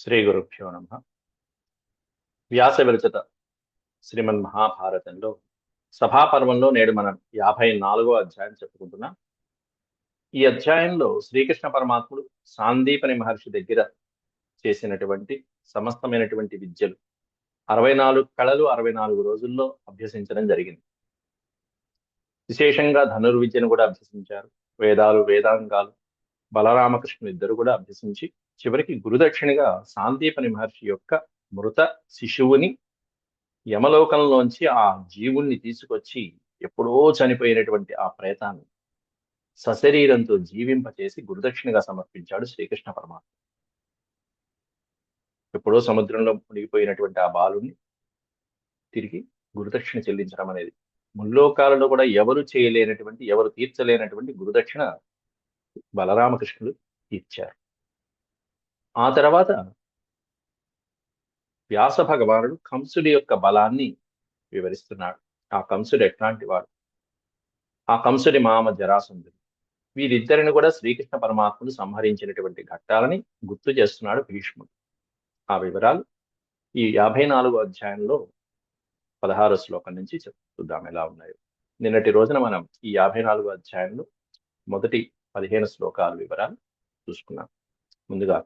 శ్రీ గురుభ్యో నమ. వ్యాస విరచిత శ్రీమన్ మహాభారతంలో సభాపర్వంలో నేడు మనం యాభై నాలుగో అధ్యాయం చెప్పుకుంటున్నాం. ఈ అధ్యాయంలో శ్రీకృష్ణ పరమాత్ముడు సాందీపని మహర్షి దగ్గర చేసినటువంటి సమస్తమైనటువంటి విద్యలు అరవై నాలుగు కళలు అరవై నాలుగు రోజుల్లో అభ్యసించడం జరిగింది. విశేషంగా ధనుర్విద్యను కూడా అభ్యసించారు. వేదాలు వేదాంగాలు బలరామకృష్ణులు ఇద్దరు కూడా అభ్యసించి చివరికి గురుదక్షిణగా సాందీపని మహర్షి యొక్క మృత శిశువుని యమలోకంలోంచి ఆ జీవుణ్ణి తీసుకొచ్చి ఎప్పుడో చనిపోయినటువంటి ఆ ప్రేతాన్ని సశరీరంతో జీవింపచేసి గురుదక్షిణగా సమర్పించాడు శ్రీకృష్ణ పరమాత్మ. ఎప్పుడో సముద్రంలో మునిగిపోయినటువంటి ఆ బాలుని తిరిగి గురుదక్షిణ చెల్లించడం అనేది. ముల్లోకాలలో కూడా ఎవరు చేయలేనటువంటి ఎవరు తీర్చలేనటువంటి గురుదక్షిణ బలరామకృష్ణుడు తీర్చారు ఆ తర్వాత వ్యాస భగవానుడు కంసుడి యొక్క బలాన్ని వివరిస్తున్నాడు. ఆ కంసుడు ఎట్లాంటి వాడు? ఆ కంసుడి మామ జరాసంధుడు వీరిద్దరిని కూడా శ్రీకృష్ణ పరమాత్ముడు సంహరించినటువంటి ఘట్టాలని గుర్తు చేస్తున్నాడు భీష్ముడు. ఆ వివరాలు ఈ యాభై నాలుగో అధ్యాయంలో పదహారో శ్లోకం నుంచి చూద్దాం ఎలా ఉన్నాయో. నిన్నటి రోజున మనం ఈ యాభై నాలుగో అధ్యాయంలో మొదటి పదిహేను శ్లోకాల వివరాలు చూసుకున్నాం. ముందుగా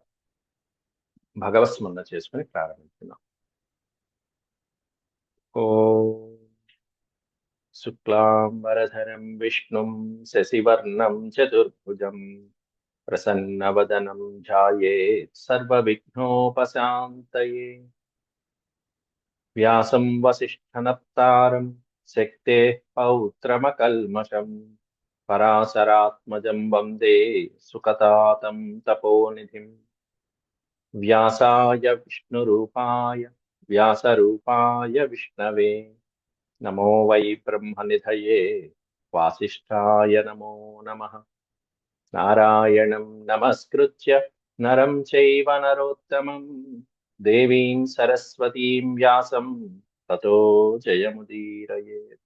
భగవత్స్మరణ చేసుకుని ప్రారంభిస్తున్నాం ఓ శుక్లాంబరధరం విష్ణుం శశివర్ణం చతుర్భుజం ప్రసన్నవదనం ధ్యాయేత్ సర్వవిఘ్నోపశాంతయే. వ్యాసం వసిష్ఠనప్తారం శక్తే పౌత్రమకల్మషం పరాశరాత్మజం వందే సుకతాతం తపోనిధిం. వ్యాసాయ విష్ణురూపాయ వ్యాసరూపాయ విష్ణవే. నమో వై బ్రహ్మనిధయే. వాసిష్ఠాయ నమో నమ. నారాయణం నమస్కృత్య నరం చైవ నరోత్తమం. దేవీం సరస్వతీం వ్యాసం తతో జయముదీరయే.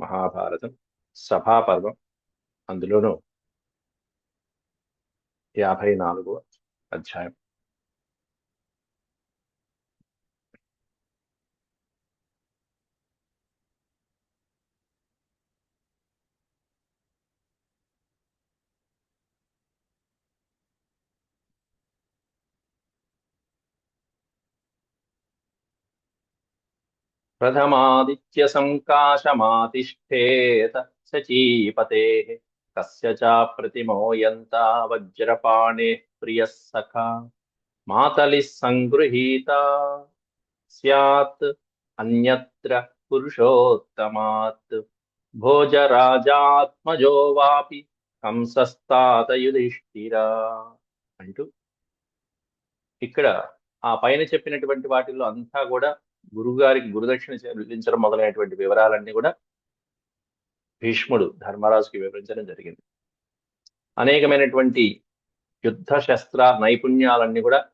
మహాభారతం. సభాపర్వం అందులోనూ యాభై నాలుగు అధ్యాయం. ప్రథమాదిత్య సంకాశమాతిష్ఠేత శచీపతేః కస్య చ వజ్రపాణే ప్రియ సఖా మాతలి సంగృహీత స్యాత్ అన్యత్ర పురుషోత్తమాత్ భోజరాజాత్మజో వాపి కంసస్తాత యుధిష్ఠిరా అంటూ. ఇక్కడ ఆ పైన చెప్పినటువంటి వాటిల్లో అంతా కూడా గురుగారికి గురుదక్షిణ చెల్లించడం మొదలైనటువంటి వివరాలన్నీ కూడా భీష్ముడు ధర్మరాజుకి వివరించడం జరిగింది. అనేకమైనటువంటి యుద్ధ శస్త్ర నైపుణ్యాలన్నీ కూడా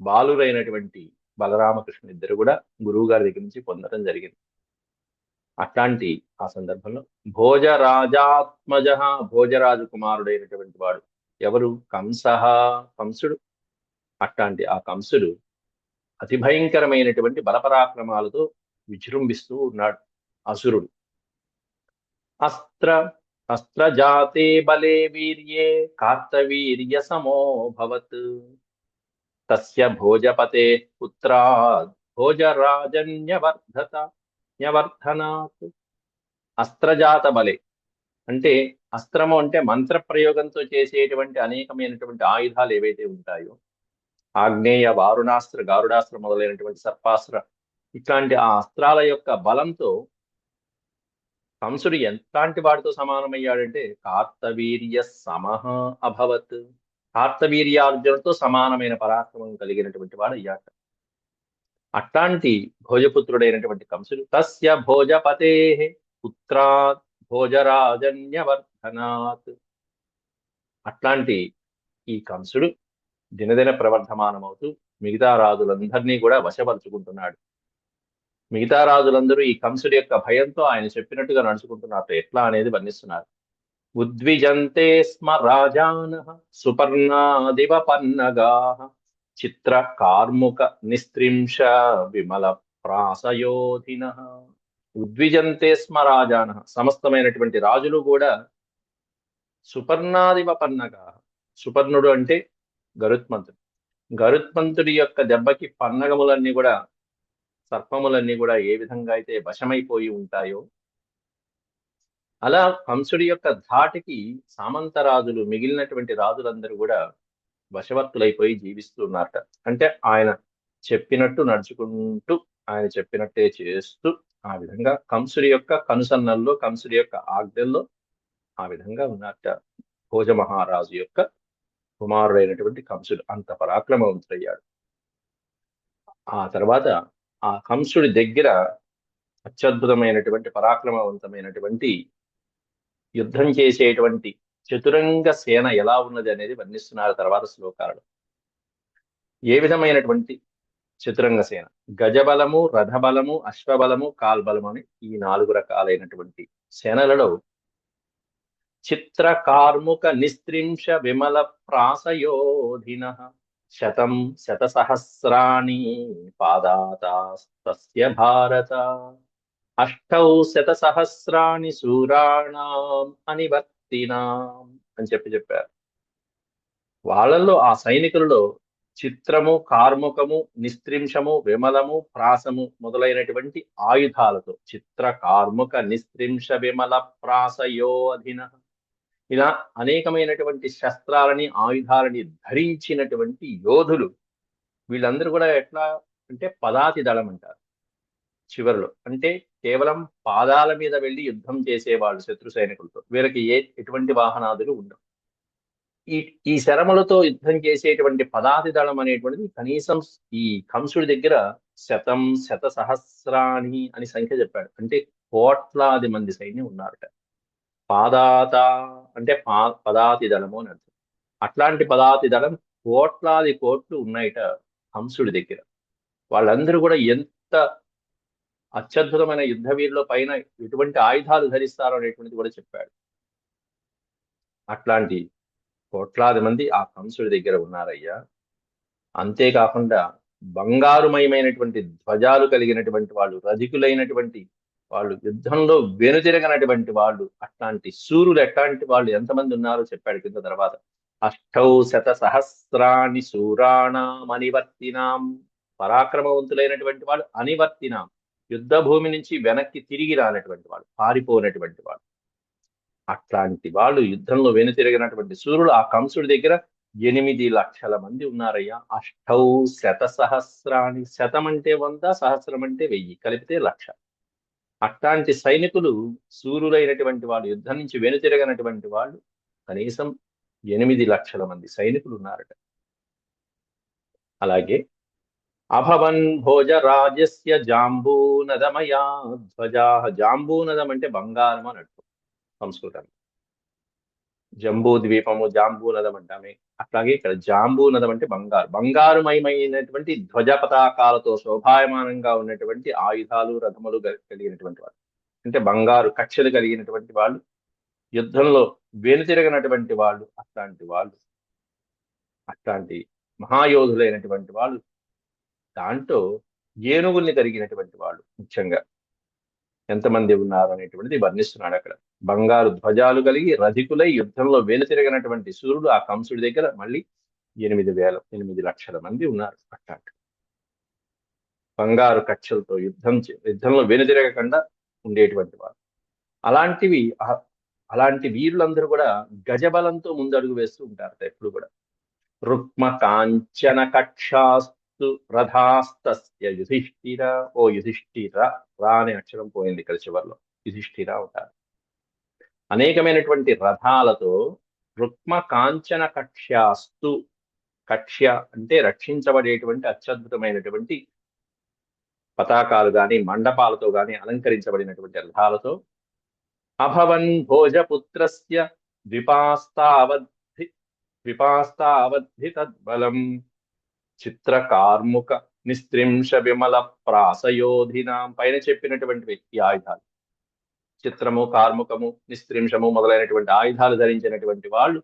బాలురైనటువంటి బలరామకృష్ణ ఇద్దరు కూడా గురువు గారి దగ్గర నుంచి పొందడం జరిగింది. అట్లాంటి ఆ సందర్భంలో భోజరాజాత్మజ భోజరాజు కుమారుడైనటువంటి వాడు ఎవరు? కంస కంసుడు. అట్లాంటి ఆ కంసుడు అతి భయంకరమైనటువంటి బలపరాక్రమాలతో విజృంభిస్తూ ఉన్నాడు. అసురుడు. అస్త్ర అస్త్రజాతే బలే వీర్యే కార్తవీర్య సమోభవత్ తస్య భోజపతే పుత్రా భోజరాజన్యవర్ధత న్యవర్ధనాత్. అస్త్రజాత బలే అంటే అస్త్రము అంటే మంత్ర ప్రయోగంతో చేసేటువంటి అనేకమైనటువంటి ఆయుధాలు ఏవైతే ఉంటాయో ఆగ్నేయ వారుణాస్త్ర గారుడాస్త్ర మొదలైనటువంటి సర్పాస్త్ర ఇట్లాంటి ఆ అస్త్రాల యొక్క బలంతో కంసుడు ఎంతలాంటి వాడితో సమానమయ్యాడంటే కార్తవీర్య సమహ అభవత్. కార్తవీర్యార్జునుడితో సమానమైన పరాక్రమం కలిగినటువంటి వాడు అయ్యాట అట్లాంటి భోజపుత్రుడైనటువంటి కంసుడు తస్య భోజపతే పుత్రాత్ భోజరాజన్యవర్ధనాత్. అట్లాంటి ఈ కంసుడు దినదిన ప్రవర్ధమానమవుతూ మిగతా రాజులందరినీ కూడా వశపరుచుకుంటున్నాడు. మిగతా రాజులందరూ ఈ కంసుడి యొక్క భయంతో ఆయన చెప్పినట్టుగా నడుచుకుంటున్నారు ఎట్లా అనేది వర్ణిస్తున్నారు. ఉద్విజంతే స్మ రాజాన సుపర్ణాదివ పన్నగా చిత్ర కార్ముక నిస్త్రింశ విమల ప్రాసయోధిన. ఉద్విజంతే స్మ రాజాన సమస్తమైనటువంటి రాజులు కూడా సుపర్ణాదివ పన్నగా. సుపర్ణుడు అంటే గరుత్మంతుడు. గరుత్మంతుడి యొక్క దెబ్బకి పన్నగములన్నీ కూడా సర్పములన్నీ కూడా ఏ విధంగా అయితే వశమైపోయి ఉంటాయో అలా కంసుడి యొక్క ధాటికి సామంతరాజులు మిగిలినటువంటి రాజులందరూ కూడా వశవర్తులైపోయి జీవిస్తున్నారట. అంటే ఆయన చెప్పినట్టు నడుచుకుంటూ ఆయన చెప్పినట్టే చేస్తూ ఆ విధంగా కంసుడి యొక్క కనుసన్నల్లో కంసుడి యొక్క ఆజ్ఞల్లో ఆ విధంగా ఉన్నట్ట భోజ మహారాజు యొక్క కుమారుడైనటువంటి కంసుడు అంత పరాక్రమవంతుడయ్యాడు. ఆ తర్వాత ఆ కంసుడి దగ్గర అత్యద్భుతమైనటువంటి పరాక్రమవంతమైనటువంటి యుద్ధం చేసేటువంటి చతురంగ సేన ఎలా ఉన్నది అనేది వర్ణిస్తున్నారు తర్వాత శ్లోకాలలో. ఏ విధమైనటువంటి చతురంగ సేన? గజబలము రథబలము అశ్వబలము కాల్బలము అని ఈ నాలుగు రకాలైనటువంటి సేనలలో చిత్ర కార్ముక నిస్త్రింశ విమల ప్రాసయోధిన శతం శతసహస్రాణి పాదాతస్య భారత. అష్టౌ శతసహస్రాణి శూరాణం అనివర్తినాం అని చెప్పి చెప్పారు. వాళ్ళల్లో ఆ సైనికులలో చిత్రము కార్ముకము నిస్త్రింశము విమలము ప్రాసము మొదలైనటువంటి ఆయుధాలతో చిత్ర కార్ముక నిస్త్రింశ విమల ప్రాసయోధిన ఇలా అనేకమైనటువంటి శస్త్రాలని ఆయుధాలని ధరించినటువంటి యోధులు వీళ్ళందరూ కూడా ఎట్లా అంటే పదాతి దళం అంటారు. చివరిలో అంటే కేవలం పాదాల మీద వెళ్ళి యుద్ధం చేసేవాళ్ళు శత్రు సైనికులతో. వీళ్ళకి ఏ ఎటువంటి వాహనాదులు ఉండవు. ఈ ఈ శరములతో యుద్ధం చేసేటువంటి పదాతి దళం అనేటువంటిది కనీసం ఈ కంసుడి దగ్గర శతం శత సహస్రాని అని సంఖ్య చెప్పాడు. అంటే కోట్లాది మంది సైన్యం ఉన్నారట. పాదాత అంటే పా పదాతి దళము అని అర్థం. అట్లాంటి పదాతి దళం కోట్లాది కోట్లు ఉన్నాయట హంసుడి దగ్గర. వాళ్ళందరూ కూడా ఎంత అత్యద్భుతమైన యుద్ధ వీరుల పైన ఎటువంటి ఆయుధాలు ధరిస్తారో అనేటువంటిది కూడా చెప్పాడు. అట్లాంటి కోట్లాది మంది ఆ కంసుడి దగ్గర ఉన్నారయ్యా. అంతేకాకుండా బంగారుమయమైనటువంటి ధ్వజాలు కలిగినటువంటి వాళ్ళు రధికులైనటువంటి వాళ్ళు యుద్ధంలో వెనుతిరగనటువంటి వాళ్ళు అట్లాంటి సూర్యులు ఎట్లాంటి వాళ్ళు ఎంతమంది ఉన్నారో చెప్పాడు కింద తర్వాత. అష్టౌ శత సహస్రాణి సూరాణం అనివర్తినాం పరాక్రమవంతులైనటువంటి వాళ్ళు అనివర్తినాం. యుద్ధ భూమి నుంచి వెనక్కి తిరిగి రానటువంటి వాళ్ళు పారిపోనటువంటి వాళ్ళు. అట్లాంటి వాళ్ళు యుద్ధంలో వెనుతిరిగినటువంటి సూర్యుడు ఆ కంసుడి దగ్గర ఎనిమిది లక్షల మంది ఉన్నారయ్యా. అష్టౌ శత సహస్రాన్ని శతం అంటే వంద సహస్రం అంటే వెయ్యి కలిపితే లక్ష. అట్లాంటి సైనికులు సూర్యులైనటువంటి వాళ్ళు యుద్ధం నుంచి వెనుతిరగనటువంటి వాళ్ళు కనీసం ఎనిమిది లక్షల మంది సైనికులు ఉన్నారట. అలాగే అభవన్ భోజ రాజస్య జాంబూనదమయా ధ్వజా. జాంబూనదం అంటే బంగారం అన్నట్టు సంస్కృతం జంబూ ద్వీపము జాంబూ నదం అంటామే. అట్లాగే ఇక్కడ జాంబూ నదం అంటే బంగారు. బంగారుమయమైనటువంటి ధ్వజ పతాకాలతో శోభాయమానంగా ఉన్నటువంటి ఆయుధాలు రథములు కలిగినటువంటి వాళ్ళు. అంటే బంగారు కక్షలు కలిగినటువంటి వాళ్ళు యుద్ధంలో వెనుతిరగనటువంటి వాళ్ళు అట్లాంటి వాళ్ళు. అట్లాంటి మహాయోధులైనటువంటి వాళ్ళు. దాంట్లో ఏనుగుల్ని కలిగినటువంటి వాళ్ళు ముఖ్యంగా. ఎంతమంది ఉన్నారు అనేటువంటిది వర్ణిస్తున్నాడు అక్కడ. బంగారు ధ్వజాలు కలిగి రధికులై యుద్ధంలో వెనుతిరగనటువంటి సూర్యుడు ఆ కంసుడి దగ్గర మళ్ళీ ఎనిమిది వేల ఎనిమిది లక్షల మంది ఉన్నారు అట్టాక బంగారు కక్షలతో యుద్ధం యుద్ధంలో వెనుతిరగకుండా ఉండేటువంటి వారు. అలాంటివి అలాంటి వీరులందరూ కూడా గజబలంతో ముందడుగు వేస్తూ ఉంటారు ఎప్పుడు కూడా. రుక్మ కాంచన కక్షాస్తు రథాస్తస్య యుధిష్ఠిర ఓ యుధిష్ఠిర రా అనే అక్షరం పోయింది ఇక్కడ చివరిలో. యుధిష్ఠిర ఉంటారు. అనేకమైనటువంటి రథాలతో రుక్మ కాంచన కక్ష్యాస్తు కక్ష్య అంటే రక్షించబడేటువంటి అత్యద్భుతమైనటువంటి పతాకాలు గాని మండపాలతో గాని అలంకరించబడినటువంటి రథాలతో అభవన్ భోజపుత్రస్య ద్విపాస్తావద్ధి ద్విపాస్తావద్ధి తద్బలం. చిత్ర కార్ముక నిస్త్రింశ విమల ప్రాసయోధినాం పైన చెప్పినటువంటి ఈ ఆయుధాలు. చిత్రము కార్ముకము నిస్త్రింశము మొదలైనటువంటి ఆయుధాలు ధరించినటువంటి వాళ్ళు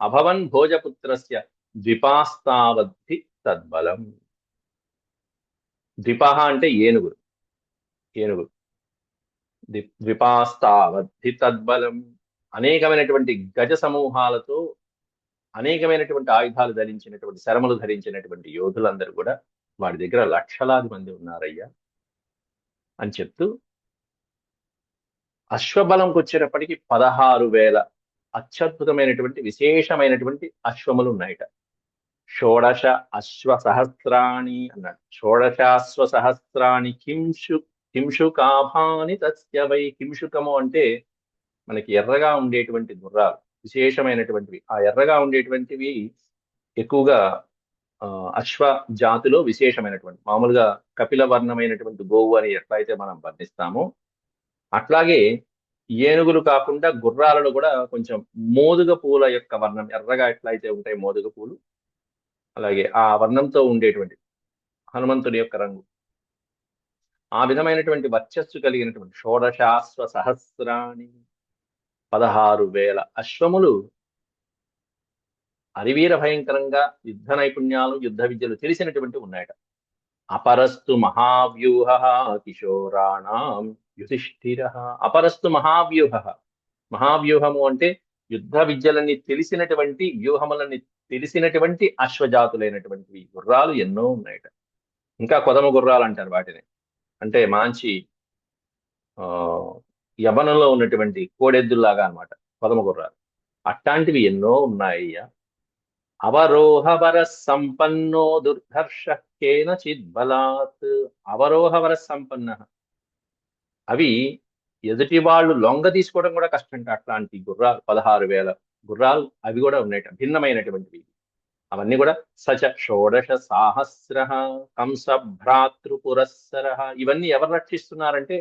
అభవన్ భోజపుత్రస్య ద్విపాస్తావద్ధి తద్బలం. ద్విపహ అంటే ఏనుగురు ఏనుగురు ద్విపాస్తావద్ధి తద్బలం అనేకమైనటువంటి గజ సమూహాలతో అనేకమైనటువంటి ఆయుధాలు ధరించినటువంటి శరమలు ధరించినటువంటి యోధులందరూ కూడా వాడి దగ్గర లక్షలాది మంది ఉన్నారయ్యా అని చెప్తూ అశ్వబలంకి వచ్చేటప్పటికి పదహారు వేల అత్యద్భుతమైనటువంటి విశేషమైనటువంటి అశ్వములు ఉన్నాయట షోడశ అశ్వ సహస్రాణి అన్నాడు షోడశాశ్వ సహస్రాణి కింషు కింషుకాభాని తస్య వై కింషుకము అంటే మనకి ఎర్రగా ఉండేటువంటి గుర్రాలు. విశేషమైనటువంటివి. ఆ ఎర్రగా ఉండేటువంటివి ఎక్కువగా ఆ, అశ్వ జాతిలో విశేషమైనటువంటి మామూలుగా కపిల వర్ణమైనటువంటి గోవు అని ఎట్లయితే మనం వర్ణిస్తామో అట్లాగే ఏనుగులు కాకుండా గుర్రాలలో కూడా కొంచెం మోదుగ పూల యొక్క వర్ణం ఎర్రగా ఎట్లయితే ఉంటాయి మోదుగ పూలు అలాగే ఆ వర్ణంతో ఉండేటువంటి హనుమంతుని యొక్క రంగు. ఆ విధమైనటువంటి వర్చస్సు కలిగినటువంటి షోడశాశ్వ సహస్రాణి పదహారు వేల అశ్వములు. అరివీర భయంకరంగా యుద్ధ నైపుణ్యాలు యుద్ధ విద్యలు తెలిసినటువంటి ఉన్నాయట. అపరస్తు మహావ్యూహ కిశోరాణం యుధిష్ఠిర. అపరస్తు మహావ్యూహ. మహావ్యూహము అంటే యుద్ధ విద్యలని తెలిసినటువంటి వ్యూహములని తెలిసినటువంటి అశ్వజాతులైనటువంటి గుర్రాలు ఎన్నో ఉన్నాయట. ఇంకా కొదమ గుర్రాలు అంటారు వాటిని. అంటే మంచి ఆ యవనంలో ఉన్నటువంటి కోడెద్దుల్లాగా అనమాట పదమగుర్రాలు. అట్లాంటివి ఎన్నో ఉన్నాయ్యా. అవరోహవర సంపన్నో దుర్ధర్ష కేనచిత్ అవరోహవర సంపన్న అవి ఎదుటి వాళ్ళు లొంగ తీసుకోవడం కూడా కష్టంట అట్లాంటి గుర్రాలు పదహారు వేల గుర్రాలు అవి కూడా ఉన్నాయట భిన్నమైనటువంటివి. అవన్నీ కూడా సచ షోడశ సాహస్ర కంస భ్రాతృపురస్సర. ఇవన్నీ ఎవరు రక్షిస్తున్నారంటే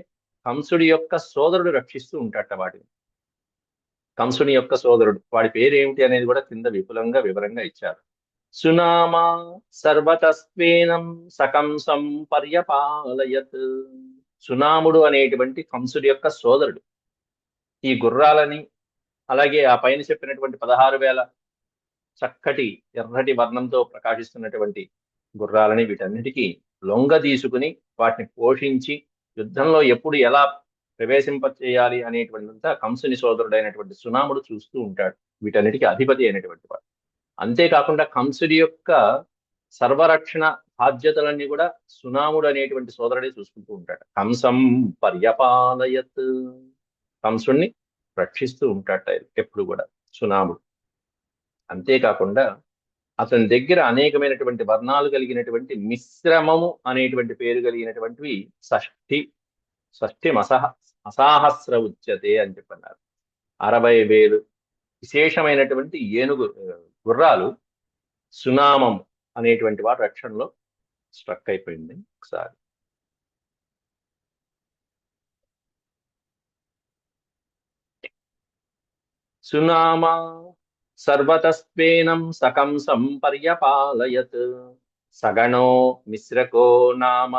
కంసుడి యొక్క సోదరుడు రక్షిస్తూ ఉంటాట వాటిని కంసుని యొక్క సోదరుడు. వాడి పేరు ఏమిటి అనేది కూడా కింద విపులంగా వివరంగా ఇచ్చారు. సునామా సర్వతస్వేనం సకంసం పర్యపాలయత్ సునాముడు అనేటువంటి కంసుడి యొక్క సోదరుడు. ఈ గుర్రాలని అలాగే ఆ పైన చెప్పినటువంటి పదహారు వేల చక్కటి ఎర్రటి వర్ణంతో ప్రకాశిస్తున్నటువంటి గుర్రాలని వీటన్నిటికీ లొంగ తీసుకుని వాటిని పోషించి యుద్ధంలో ఎప్పుడు ఎలా ప్రవేశింప చేయాలి అనేటువంటిదంతా కంసుని సోదరుడైనటువంటి సునాముడు చూస్తూ ఉంటాడు. వీటన్నిటికీ అధిపతి అయినటువంటి వాడు. అంతేకాకుండా కంసుడి యొక్క సర్వరక్షణ బాధ్యతలన్నీ కూడా సునాముడు అనేటువంటి సోదరుడే చూసుకుంటూ ఉంటాడు. కంసం పర్యపాలయత్ కంసుణ్ణి రక్షిస్తూ ఉంటాడు ఎప్పుడు కూడా సునాముడు. అంతేకాకుండా అతని దగ్గర అనేకమైనటువంటి వర్ణాలు కలిగినటువంటి మిశ్రమము అనేటువంటి పేరు కలిగినటువంటివి షష్ఠి షష్ఠి మసహ అసాహస్ర ఉచ్యతే అని చెప్పన్నారు. అరవై వేలు విశేషమైనటువంటి ఏనుగు గుర్రాలు సునామం అనేటువంటి వాటి రక్షణలో స్ట్రక్ అయిపోయింది ఒకసారి. సునామా సర్వతస్వేనం సకం సంపర్యపాలయత్. సగణో మిశ్రకో నామ.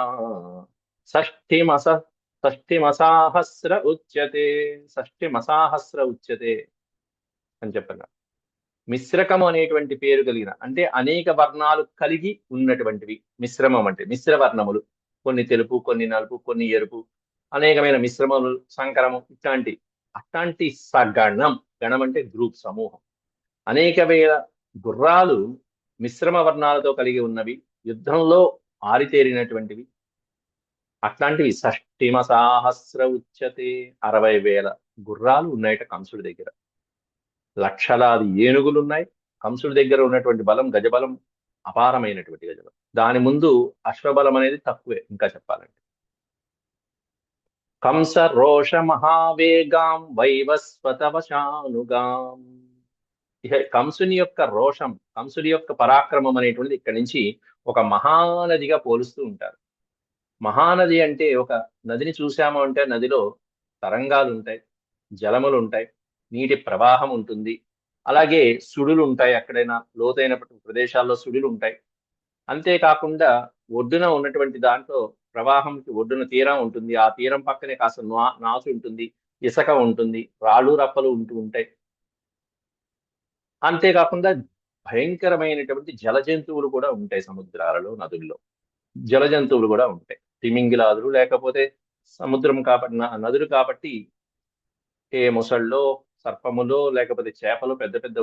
షష్ఠిమస షష్ఠిమసాహస్ర ఉచ్యతే. షష్ఠిమసాహస్ర ఉచ్యతే అని చెప్పగా మిశ్రకము అనేటువంటి పేరు కలిగిన అంటే అనేక వర్ణాలు కలిగి ఉన్నటువంటివి. మిశ్రమం అంటే మిశ్ర వర్ణములు కొన్ని తెలుపు కొన్ని నలుపు కొన్ని ఎరుపు. అనేకమైన మిశ్రమములు సంకరము ఇట్లాంటి అట్లాంటి సగణం. గణం అంటే గ్రూప్ సమూహం. అనేక వేల గుర్రాలు మిశ్రమ వర్ణాలతో కలిగి ఉన్నవి యుద్ధంలో ఆరితేరినటువంటివి. అట్లాంటివి షష్టిమ సాహస్ర ఉచ్యతే అరవై వేల గుర్రాలు ఉన్నాయట కంసుడి దగ్గర. లక్షలాది ఏనుగులు ఉన్నాయి కంసుడి దగ్గర ఉన్నటువంటి బలం గజబలం అపారమైనటువంటి గజబలం. దాని ముందు అశ్వబలం అనేది తక్కువే ఇంకా చెప్పాలంటే. కంస రోష మహావేగాం వైవస్వతవశానుగాం. ఇక కంసుని యొక్క రోషం కంసుని యొక్క పరాక్రమం అనేటువంటిది ఇక్కడి నుంచి ఒక మహానదిగా పోలుస్తూ ఉంటారు. మహానది అంటే ఒక నదిని చూసాము అంటే నదిలో తరంగాలు ఉంటాయి జలములు ఉంటాయి నీటి ప్రవాహం ఉంటుంది అలాగే సుడులు ఉంటాయి ఎక్కడైనా లోతైన ప్రదేశాల్లో సుడులు ఉంటాయి. అంతేకాకుండా ఒడ్డున ఉన్నటువంటి దాంట్లో ప్రవాహంకి ఒడ్డున తీరం ఉంటుంది. ఆ తీరం పక్కనే కాస్త నా- నాచు ఉంటుంది ఇసుక ఉంటుంది రాళ్ళు రప్పలు ఉంటూ ఉంటాయి. అంతేకాకుండా భయంకరమైనటువంటి జల జంతువులు కూడా ఉంటాయి సముద్రాలలో నదుల్లో. జల జంతువులు కూడా ఉంటాయి. తిమింగిలాదులు లేకపోతే సముద్రం కాబట్టి నదులు కాబట్టి ఏ మొసళ్ళో సర్పములో లేకపోతే చేపలు పెద్ద పెద్ద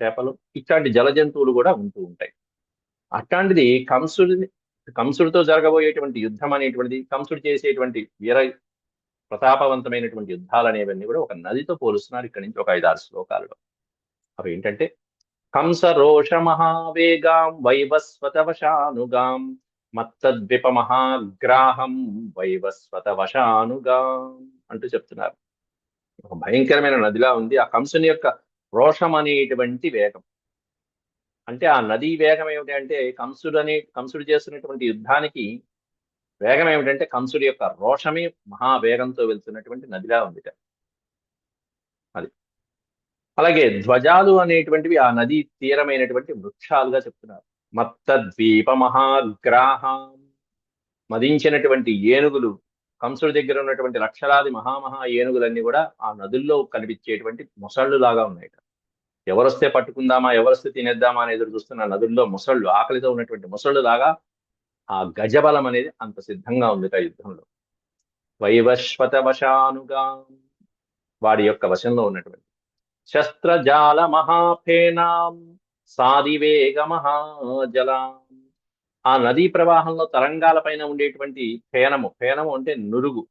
చేపలు ఇట్లాంటి జల జంతువులు కూడా ఉంటూ ఉంటాయి. అట్లాంటిది కంసుడిని కంసుడితో జరగబోయేటువంటి యుద్ధం అనేటువంటిది కంసుడు చేసేటువంటి వీర ప్రతాపవంతమైనటువంటి యుద్ధాలు అనేవన్నీ కూడా ఒక నదితో పోలుస్తున్నారు ఇక్కడి నుంచి ఒక ఐదారు శ్లోకాలలో. అవి ఏంటంటే కంస రోష మహావేగాం వైవస్వత వశానుగాం మత్తద్విప మహాగ్రాహం వైవస్వత వశానుగాం అంటూ చెప్తున్నారు. ఒక భయంకరమైన నదిలా ఉంది. ఆ కంసుని యొక్క రోషం అనేటువంటి వేగం. అంటే ఆ నదీ వేగం ఏమిటి అంటే కంసుడు అనే కంసుడు చేస్తున్నటువంటి యుద్ధానికి వేగం ఏమిటంటే కంసుడి యొక్క రోషమే మహావేగంతో వెళ్తున్నటువంటి నదిలా ఉంది అది. అలాగే ధ్వజాలు అనేటువంటివి ఆ నదీ తీరమైనటువంటి వృక్షాలుగా చెప్తున్నారు. మత్త ద్వీప మహాగ్రాహం మదించినటువంటి ఏనుగులు కంసుడి దగ్గర ఉన్నటువంటి లక్షలాది మహామహా ఏనుగులన్నీ కూడా ఆ నదుల్లో కనిపించేటువంటి మొసళ్ళు లాగా ఉన్నాయి. ఎవరొస్తే పట్టుకుందామా ఎవరొస్తే తినేద్దామా అని ఎదురు చూస్తున్న నదుల్లో మొసళ్ళు ఆకలితో ఉన్నటువంటి మొసళ్ళు లాగా ఆ గజబలం అనేది అంత సిద్ధంగా ఉంది ఆ యుద్ధంలో. వైవశ్వత వశానుగా వాడి యొక్క వశంలో ఉన్నటువంటి శస్త్రజాల మహాఫేనాం సాదివేగ మహాజలాం ఆ నదీ ప్రవాహంలో తరంగాల పైన ఉండేటువంటి ఫేనము ఫేనము అంటే నురుగు.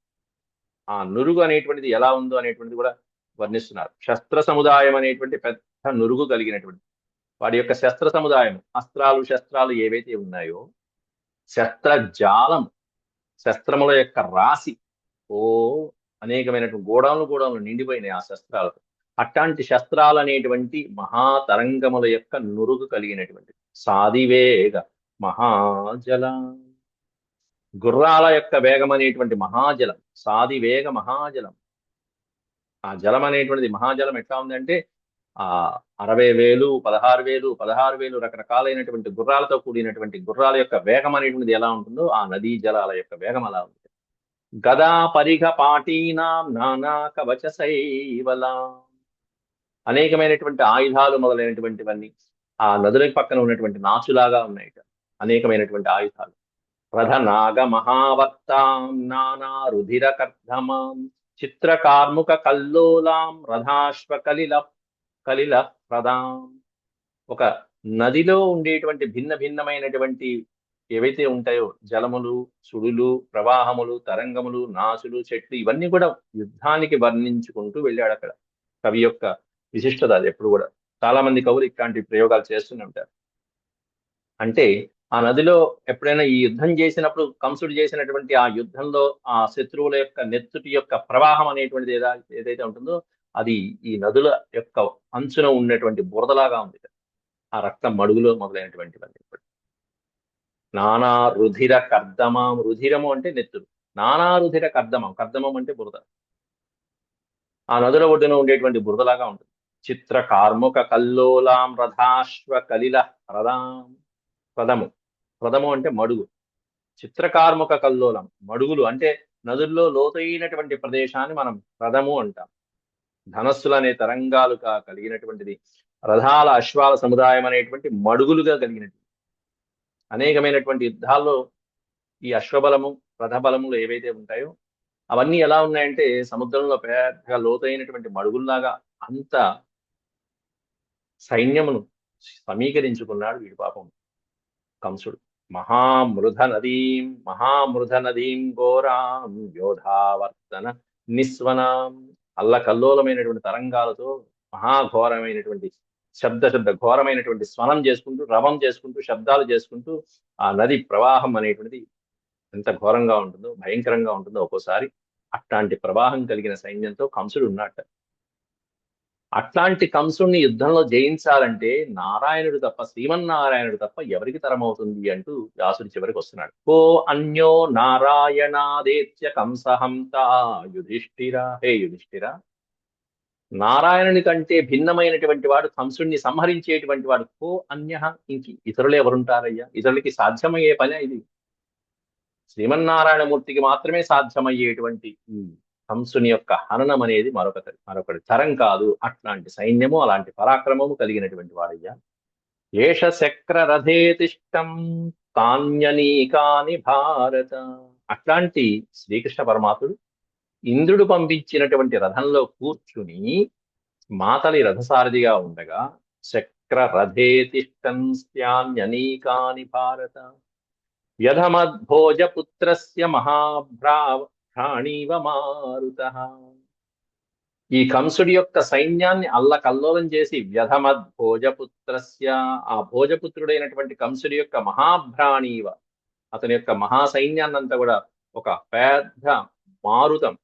ఆ నురుగు అనేటువంటిది ఎలా ఉందో అనేటువంటిది కూడా వర్ణిస్తున్నారు. శస్త్ర సముదాయం అనేటువంటి పెద్ద నురుగు కలిగినటువంటి వాడి యొక్క శస్త్ర సముదాయం అస్త్రాలు శస్త్రాలు ఏవైతే ఉన్నాయో శస్త్ర జాలం శస్త్రముల యొక్క రాశి ఓ అనేకమైనటువంటి గోడౌన్లు గోడౌన్లు నిండిపోయినాయి ఆ శస్త్రాలతో. అట్లాంటి శస్త్రాలు అనేటువంటి మహాతరంగముల యొక్క నురుగు కలిగినటువంటి సాదివేగ మహాజల. గుర్రాల యొక్క వేగం అనేటువంటి మహాజలం. సాది వేగ మహాజలం. ఆ జలం అనేటువంటిది మహాజలం ఎట్లా ఉందంటే ఆ అరవై వేలు పదహారు వేలు పదహారు వేలు రకరకాలైనటువంటి గుర్రాలతో కూడినటువంటి గుర్రాల యొక్క వేగం అనేటువంటిది ఎలా ఉంటుందో ఆ నదీ జలాల యొక్క వేగం అలా ఉంది గదా పరిఘ పాటీనాం నానా కవచ శైవలా అనేకమైనటువంటి ఆయుధాలు మొదలైనటువంటివన్నీ ఆ నదుల పక్కన ఉన్నటువంటి నాచులాగా ఉన్నాయి అనేకమైనటువంటి ఆయుధాలు. రథ నాగ మహావర్తాం నానా రుధిర కర్ధమాం చిత్రకార్ముక కల్లోలాం రథాశ్వ కలిల కలిల ప్రదాం. ఒక నదిలో ఉండేటువంటి భిన్న భిన్నమైనటువంటి ఏవైతే ఉంటాయో జలములు సుడులు ప్రవాహములు తరంగములు నాచులు చెట్లు ఇవన్నీ కూడా యుద్ధానికి వర్ణించుకుంటూ వెళ్ళాడు అక్కడ కవి యొక్క విశిష్టత అది ఎప్పుడు కూడా. చాలా మంది కవులు ఇట్లాంటి ప్రయోగాలు చేస్తూనే ఉంటారు. అంటే ఆ నదిలో ఎప్పుడైనా ఈ యుద్ధం చేసినప్పుడు కంసుడు చేసినటువంటి ఆ యుద్ధంలో ఆ శత్రువుల యొక్క నెత్తుటి యొక్క ప్రవాహం అనేటువంటిది ఏదా ఏదైతే ఉంటుందో అది ఈ నదుల యొక్క అంచున ఉన్నటువంటి బురదలాగా ఉంది. ఆ రక్తం మడుగులో మొదలైనటువంటివన్నీ ఇప్పుడు నానా రుధిర కర్దమం రుధిరము అంటే నెత్తురు. నానా రుధిర కర్దమం కర్దమం అంటే బురద. ఆ నదుల ఒడ్డున ఉండేటువంటి బురదలాగా ఉంటుంది. చిత్ర కార్ముక కల్లోలాం రథాశ్వ కలిల రథాం. రథము. రథము అంటే మడుగు. చిత్రకార్ముక కల్లోలం. మడుగులు అంటే నదుల్లో లోతైనటువంటి ప్రదేశాన్ని మనం రథము అంటాం. ధనస్సులనే తరంగాలుగా కలిగినటువంటిది రథాల అశ్వాల సముదాయం అనేటువంటి మడుగులుగా కలిగినటువంటి అనేకమైనటువంటి యుద్ధాల్లో ఈ అశ్వబలము రథబలములు ఏవైతే ఉంటాయో అవన్నీ ఎలా ఉన్నాయంటే సముద్రంలో పెద్దగా లోతైనటువంటి మడుగుల్లాగా అంత సైన్యమును సమీకరించుకున్నాడు వీడి పాపం. కంసుడు మహామృధ నదీం మహామృధ నదీం ఘోరాం యోధావర్తన నిస్వనాం అల్లకల్లోలమైనటువంటి తరంగాలతో మహాఘోరమైనటువంటి శబ్ద శబ్ద ఘోరమైనటువంటి స్వనం చేసుకుంటూ రవం చేసుకుంటూ శబ్దాలు చేసుకుంటూ ఆ నది ప్రవాహం అనేటువంటిది ఎంత ఘోరంగా ఉంటుందో భయంకరంగా ఉంటుందో ఒక్కోసారి అట్లాంటి ప్రవాహం కలిగిన సైన్యంతో కంసుడు ఉన్నట్ట అట్లాంటి కంసుణ్ణి యుద్ధంలో జయించాలంటే నారాయణుడు తప్ప శ్రీమన్నారాయణుడు తప్ప ఎవరికి తరమవుతుంది అంటూ వ్యాసుడి చివరికి వస్తున్నాడు. ఓ అన్యో నారాయణాదేత్య కంసహంత యుధిష్ఠిర. హే యుధిష్ఠిర! నారాయణుని కంటే భిన్నమైనటువంటి వాడు కంసుడిని సంహరించేటువంటి వాడు కో అన్య ఇంక ఇతరులు ఎవరుంటారయ్యా? ఇతరులకి సాధ్యమయ్యే పని ఇది. శ్రీమన్నారాయణమూర్తికి మాత్రమే సాధ్యమయ్యేటువంటి కంసుని యొక్క హననం అనేది మరొక మరొకటి. తరం కాదు అట్లాంటి సైన్యము అలాంటి పరాక్రమము కలిగినటువంటి వాడయ్యా. ఏష శక్ర రథేతిష్టం తాన్యనీకాని భారత. అట్లాంటి శ్రీకృష్ణ పరమాత్ముడు ఇంద్రుడు పంపించినటువంటి రథంలో కూర్చుని మాతలి రథసారథిగా ఉండగా చక్ర రథేతిష్టన్స్యాన్యనీకాని భారత. వ్యధమద్భోజపుత్రస్య మహాభ్రాణీవ మారుత ఈ కంసుడి యొక్క సైన్యాన్ని అల్లకల్లోలం చేసి వ్యధమద్ భోజపుత్రస్య ఆ భోజపుత్రుడైనటువంటి కంసుడి యొక్క మహాభ్రాణీవ అతని యొక్క మహాసైన్యాన్నంతా కూడా ఒక పెద్ద మారుతం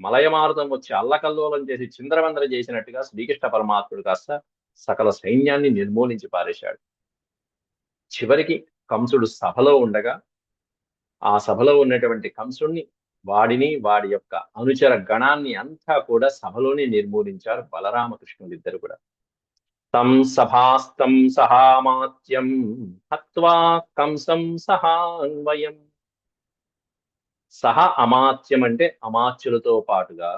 మలయమారుతం వచ్చి అల్లకల్లోలం చేసి చింద్రవందర చేసినట్టుగా శ్రీకృష్ణ పరమాత్ముడు కాస్త సకల సైన్యాన్ని నిర్మూలించి పారేశాడు. చివరికి కంసుడు సభలో ఉండగా ఆ సభలో ఉన్నటువంటి కంసుడిని వాడిని వాడి యొక్క అనుచర గణాన్ని అంతా కూడా సభలోనే నిర్మూలించారు బలరామకృష్ణులు ఇద్దరు కూడా. తం సభాస్తం సహామాత్యం హత్వా కంసం సహాన్వయం. సహ అమాత్యం అంటే అమాత్యులతో పాటుగా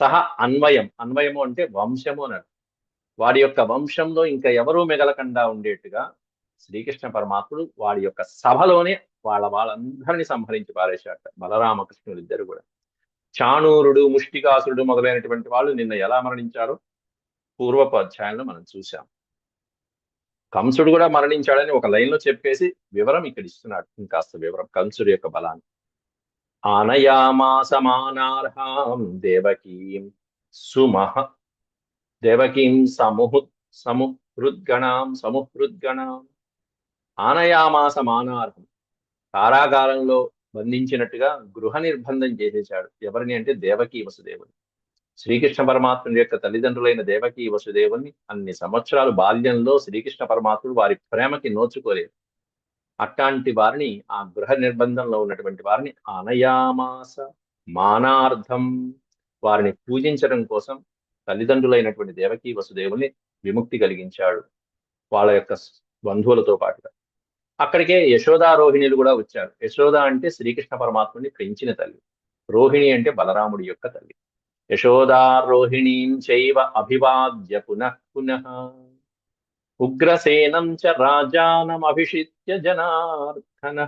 సహ అన్వయం అన్వయము అంటే వంశము అన్నాడు వాడి యొక్క వంశంలో ఇంకా ఎవరూ మిగలకుండా ఉండేట్టుగా శ్రీకృష్ణ పరమాత్ముడు వాడి యొక్క సభలోనే వాళ్ళ వాళ్ళందరినీ సంహరించి పారేశాట బలరామకృష్ణులు ఇద్దరు కూడా. చాణూరుడు ముష్టికాసురుడు మొదలైనటువంటి వాళ్ళు నిన్న ఎలా మరణించారో పూర్వపు అధ్యాయంలో మనం చూసాం కంసుడు కూడా మరణించాడని ఒక లైన్లో చెప్పేసి వివరం ఇక్కడ ఇస్తున్నాడు. ఇంకాస్త వివరం కంసుడు యొక్క బలాన్ని. ఆనయామాసమానార్హాం దేవకీం సుమహ. దేవకీం సముహు సముహృద్గణాం సముహృద్గణాం. ఆనయామాసమానార్హం. కారాగారంలో బంధించినట్టుగా గృహ నిర్బంధం చేసేశాడు. ఎవరిని అంటే దేవకీ వసుదేవుని. శ్రీకృష్ణ పరమాత్ముని యొక్క తల్లిదండ్రులైన దేవకీ వసుదేవుని అన్ని సంవత్సరాలు బాల్యంలో శ్రీకృష్ణ పరమాత్ముడు వారి ప్రేమకి నోచుకోలేదు. అట్లాంటి వారిని ఆ గృహ నిర్బంధంలో ఉన్నటువంటి వారిని అనయామాస మానార్థం వారిని పూజించడం కోసం తల్లిదండ్రులైనటువంటి దేవకీ వసుదేవుని విముక్తి కలిగించాడు. వాళ్ళ యొక్క బంధువులతో పాటుగా. అక్కడికే యశోదా రోహిణులు కూడా వచ్చారు. యశోద అంటే శ్రీకృష్ణ పరమాత్ముని పెంచిన తల్లి. రోహిణి అంటే బలరాముడి యొక్క తల్లి. యశోదా రోహిణీం చైవ అభివాద్య పునః పునః. ఉగ్రసేనం చ రాజానమభిషిత్య జనార్దన.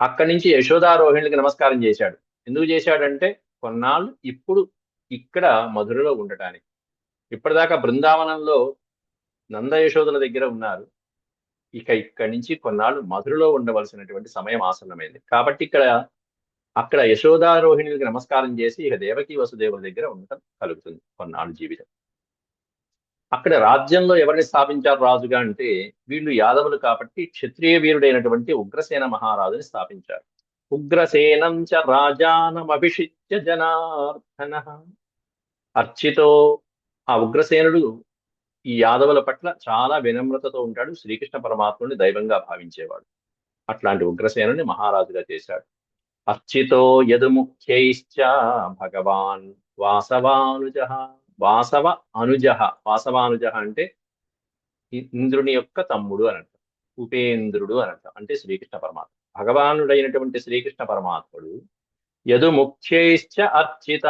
అక్కడి నుంచి యశోదా రోహిణికి నమస్కారం చేశాడు. ఎందుకు చేశాడంటే కొన్నాళ్ళు ఇప్పుడు ఇక్కడ మధురలో ఉండటానికి. ఇప్పటిదాకా బృందావనంలో నంద యశోదల దగ్గర ఉన్నారు. ఇక ఇక్కడి నుంచి కొన్నాళ్ళు మధురలో ఉండవలసినటువంటి సమయం ఆసన్నమైంది. కాబట్టి ఇక్కడ అక్కడ యశోదారోహిణులకి నమస్కారం చేసి ఇక దేవకి వసుదేవుల దగ్గర ఉండటం కలుగుతుంది కొన్నాళ్ళు జీవితం. అక్కడ రాజ్యంలో ఎవరిని స్థాపించారు రాజుగా అంటే వీళ్ళు యాదవులు కాబట్టి క్షత్రియ వీరుడైనటువంటి ఉగ్రసేన మహారాజుని స్థాపించారు. ఉగ్రసేనం చ రాజానమభిషిత్య జనార్దన. అర్చితో ఆ ఉగ్రసేనుడు ఈ యాదవుల పట్ల చాలా వినమ్రతతో ఉంటాడు. శ్రీకృష్ణ పరమాత్ముని దైవంగా భావించేవాడు. అట్లాంటి ఉగ్రసేనుని మహారాజుగా చేశాడు. అర్చితో యదుముఖ్యైశ్చ భగవాన్ వాసవానుజ. వాసవ అనుజ. వాసవానుజ అంటే ఇంద్రుని యొక్క తమ్ముడు అని అంటాం ఉపేంద్రుడు అని అంటాం అంటే శ్రీకృష్ణ పరమాత్మ. భగవానుడైనటువంటి శ్రీకృష్ణ పరమాత్ముడు యదు ముఖ్యైశ్చ అర్చిత.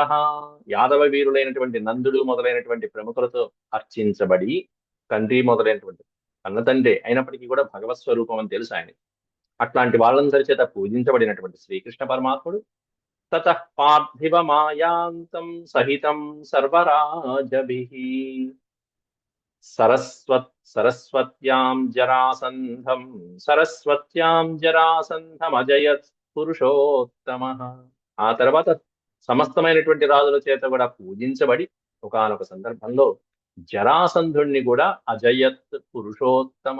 యాదవ వీరులైనటువంటి నందుడు మొదలైనటువంటి ప్రముఖులతో అర్చించబడి తండ్రి మొదలైనటువంటి అన్న తండ్రి అయినప్పటికీ కూడా భగవత్ స్వరూపం అని తెలుసు ఆయన అట్లాంటి వాళ్ళందరి చేత పూజించబడినటువంటి శ్రీకృష్ణ పరమాత్ముడు. తత పార్థివ మాయాంతం సహితం సర్వరాజభి. సరస్వత్ సరస్వత్యాం జరాసంధం సరస్వత్యాం జరాసంధం అజయత్ పురుషోత్తమ. ఆ తర్వాత సమస్తమైనటువంటి రాజుల చేత కూడా పూజించబడి ఒకనొక సందర్భంలో జరాసంధుణ్ణి కూడా అజయత్ పురుషోత్తమ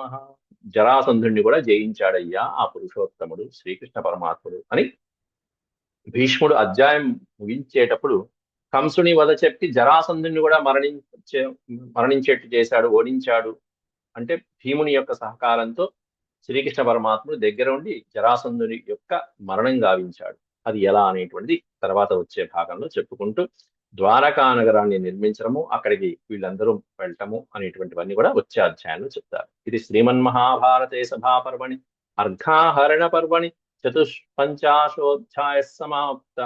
జరాసంధుణ్ణి కూడా జయించాడయ్యా ఆ పురుషోత్తముడు శ్రీకృష్ణ పరమాత్ముడు అని భీష్ముడు అధ్యాయం ముగించేటప్పుడు కంసుని వద చెప్పి జరాసంధుని కూడా మరణించే మరణించేట్టు చేశాడు ఓడించాడు. అంటే భీముని యొక్క సహకారంతో శ్రీకృష్ణ పరమాత్ముడు దగ్గర ఉండి జరాసంధుని యొక్క మరణం గావించాడు. అది ఎలా అనేటువంటిది తర్వాత వచ్చే భాగంలో చెప్పుకుంటూ ద్వారకా నగరాన్ని నిర్మించడము అక్కడికి వీళ్ళందరూ వెళ్ళటము అనేటువంటివన్నీ కూడా వచ్చే అధ్యాయంలో చెప్తారు. ఇది శ్రీమన్ మహాభారతే సభాపర్వణి అర్ఘాహరణ పర్వణి చతుష్పంచాశోధ్యాయ సమాప్త.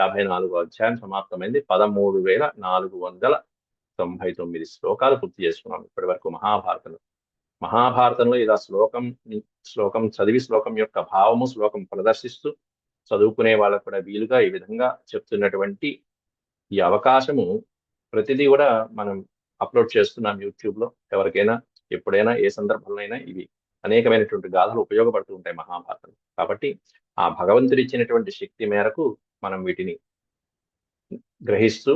యాభై నాలుగో అధ్యాయం సమాప్తమైంది. పదమూడు వేల నాలుగు వందల తొంభై తొమ్మిది శ్లోకాలు పూర్తి చేసుకున్నాం ఇప్పటి వరకు మహాభారతంలో. మహాభారతంలో ఇలా శ్లోకం శ్లోకం చదివి శ్లోకం యొక్క భావము శ్లోకం ప్రదర్శిస్తూ చదువుకునే వాళ్ళకు కూడా వీలుగా ఈ విధంగా చెప్తున్నటువంటి ఈ అవకాశము ప్రతిదీ కూడా మనం అప్లోడ్ చేస్తున్నాం యూట్యూబ్లో. ఎవరికైనా ఎప్పుడైనా ఏ సందర్భంలో అయినా ఇవి అనేకమైనటువంటి గాథలు ఉపయోగపడుతూ ఉంటాయి మహాభారతం కాబట్టి ఆ భగవంతుడు ఇచ్చినటువంటి శక్తి మేరకు మనం వీటిని గ్రహిస్తూ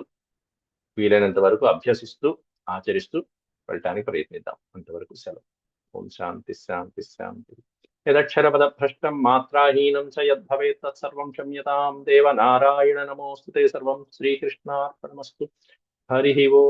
వీలైనంత వరకు అభ్యసిస్తూ ఆచరిస్తూ వెళ్ళటానికి ప్రయత్నిద్దాం. అంతవరకు సెలవు. ఓం శాంతి శాంతి శాంతి. यदक्षरपदभ्रष्टं मात्राहीनं च यद्भवेत् तत्सर्वं क्षम्यतां। देव नारायण नमोऽस्तु ते सर्वं। श्रीकृष्णार्पणमस्तु। हरि ओ